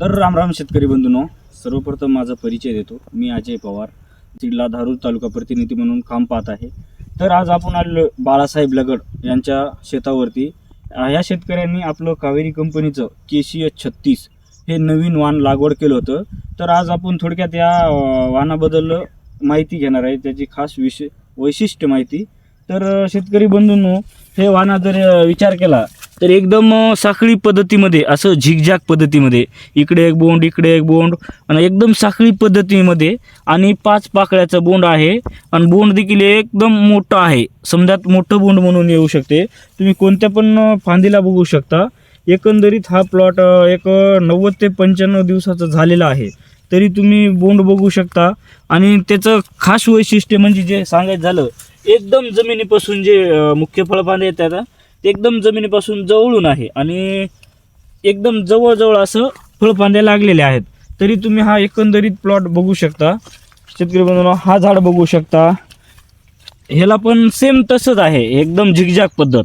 तर रामराम शेतकरी बंधूनो सर्वप्रथम माझा परिचय देतो. मी अजय पवार जिल्हा धारूर तालुका प्रतिनिधी म्हणून काम पाहत आहे. तर आज आपण आलो बाळासाहेब लगड यांच्या शेतावरती. ह्या शेतकऱ्यांनी आपलं कावेरी कंपनीचं के सी एच छत्तीस हे नवीन वाण लागवड केलं होतं. तर आज आपण थोडक्यात या अं, वाणाबद्दल माहिती घेणार आहे. त्याची खास विशे वैशिष्ट्य माहिती. तर शेतकरी बंधूंनो हे वाणा जर विचार केला तर एकदम साखळी पद्धतीमध्ये असं झिकझॅक पद्धतीमध्ये इकडे एक बोंड इकडे एक बोंड आणि एकदम साखळी पद्धतीमध्ये आणि पाच पाकळ्याचं बोंड आहे आणि बोंड देखील एकदम मोठं आहे. समजात मोठं बोंड म्हणून येऊ शकते. तुम्ही कोणत्या पण फांदीला बघू शकता. एकंदरीत हा प्लॉट एक नव्वद ते पंच्याण्णव दिवसाचा झालेला आहे. तरी तुम्ही बोंड बघू शकता. आणि त्याचं खास वैशिष्ट्य म्हणजे जे सांगायचं झालं एकदम जमिनीपासून जे मुख्य फळफांदे येतात ते एकदम जमिनीपासून जवळून आहे. आणि एकदम जवळजवळ असं फळफांद्या लागलेल्या आहेत. तरी तुम्ही हा एकंदरीत प्लॉट बघू शकता. शेतकरी बंधूंनो हा झाड बघू शकता. ह्याला पण सेम तसंच आहे. एकदम झिकझॅक पद्धत.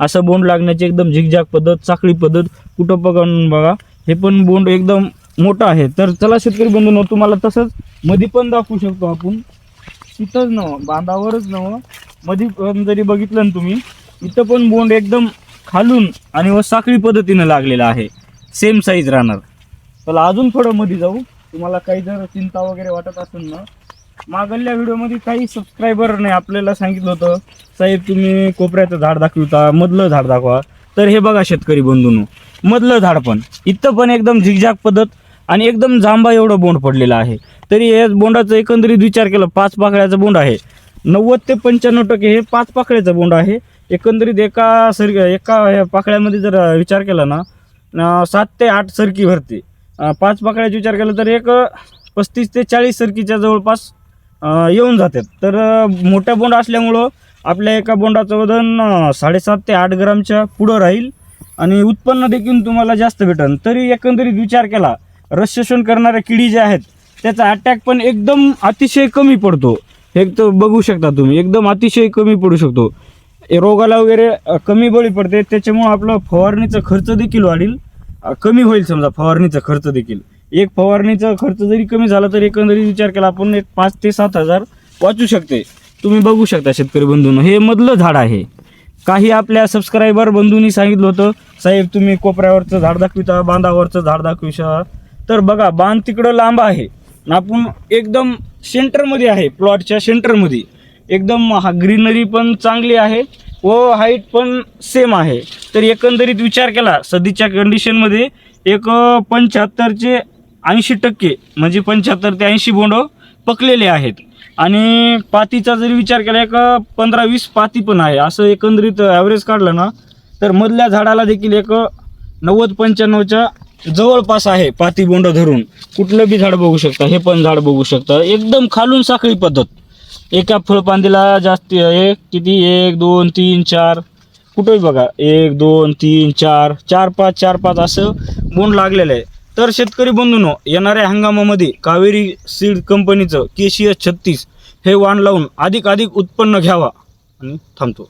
असं बोंड लागण्याची एकदम झिकझॅक पद्धत चाकळी पद्धत कुठं पकडून बघा. हे पण बोंड एकदम मोठं आहे. तर चला शेतकरी बंधूंनो तुम्हाला तसंच मध्ये पण दाखवू शकतो आपण. तिथंच नव बांधावरच नवमध्ये पण जरी बघितलं ना तुम्ही इथं पण बोंड एकदम खालून आणि व साखळी पद्धतीनं लागलेलं आहे. सेम साईज राहणार. चला अजून थोडं मध्ये जाऊ. तुम्हाला काही जर चिंता वगैरे वाटत असेल ना मागल्या व्हिडिओमध्ये काही सबस्क्रायबर नाही आपल्याला सांगितलं होतं साहेब तुम्ही कोपऱ्याचं झाड दाखविता मधलं झाड दाखवा. तर हे बघा शेतकरी बंधून मधलं झाड पण. इथं पण एकदम झिकझॅक पद्धत आणि एकदम जांभा एवढं बोंड पडलेलं आहे. तरी या बोंडाचा एकंदरीत विचार केला पाच पाकळ्याचं बोंड आहे. नव्वद ते पंच्याण्णव टक्के हे पाच पाकळ्याचं बोंड आहे. एकंदरीत एका सर एका ह्या पाकळ्यामध्ये जर विचार केला ना सात ते आठ सरकी भरते. पाच पाकळ्याचा विचार केला तर एक पस्तीस ते चाळीस सरकीच्या जवळपास येऊन जातात. तर मोठ्या बोंड असल्यामुळं आपल्या एका बोंडाचं वजन साडेसात ते आठ ग्रामच्या पुढं राहील. आणि उत्पन्न देखील तुम्हाला जास्त भेटेल तरी एकंदरीत विचार केला रस शोषण करणाऱ्या किडी ज्या आहेत त्याचा अटॅक पण एकदम अतिशय कमी पडतो. हे तर बघू शकता तुम्ही एकदम अतिशय कमी पडू शकतो. रोगाला वगैरे कमी बळी पडते त्याच्यामुळं आपलं फवारणीचा खर्च देखील वाढेल. कमी होईल समजा फवारणीचा खर्च देखील. एक फवारणीचा खर्च जरी कमी झाला तरी एकंदरीत विचार केला आपण एक पाच ते सात हजार वाचू शकते. तुम्ही बघू शकता शेतकरी बंधूंनो हे मधलं झाड आहे. काही आपल्या सबस्क्रायबर बंधूंनी सांगितलं होतं साहेब तुम्ही कोपऱ्यावरचं झाड दाखविता बांधावरचं झाड दाखविशा. तर बघा बांध तिकडं लांब आहे. आपण एकदम सेंटरमध्ये आहे प्लॉटच्या सेंटरमध्ये. एकदम हा ग्रीनरी पण चांगली आहे व हाईट पण सेम आहे. तर एकंदरीत विचार केला सध्याच्या कंडिशनमध्ये एक पंच्याहत्तरचे ऐंशी टक्के म्हणजे पंच्याहत्तर ते ऐंशी बोंड पकलेले आहेत. आणि पातीचा जरी विचार केला एक पंधरा वीस पाती पण आहे. असं एकंदरीत ॲव्हरेज काढलं ना तर मधल्या झाडाला देखील एक नव्वद पंच्याण्णवच्या जवळपास आहे पाती बोंड धरून. कुठलं बी झाड बघू शकता हे पण झाड बघू शकता. एकदम खालून साखळी पद्धत. एका फळपांदीला जास्त एक किती? एक दोन तीन चार. कुठंही बघा. एक दोन तीन चार. चार पाच चार पाच असं बोंड लागलेलं आहे. तर शेतकरी बंधूंनो येणाऱ्या हंगामामध्ये कावेरी सीड कंपनीचं के सी एस छत्तीस हे वाण लावून अधिक अधिक उत्पन्न घ्यावा. आणि थांबतो.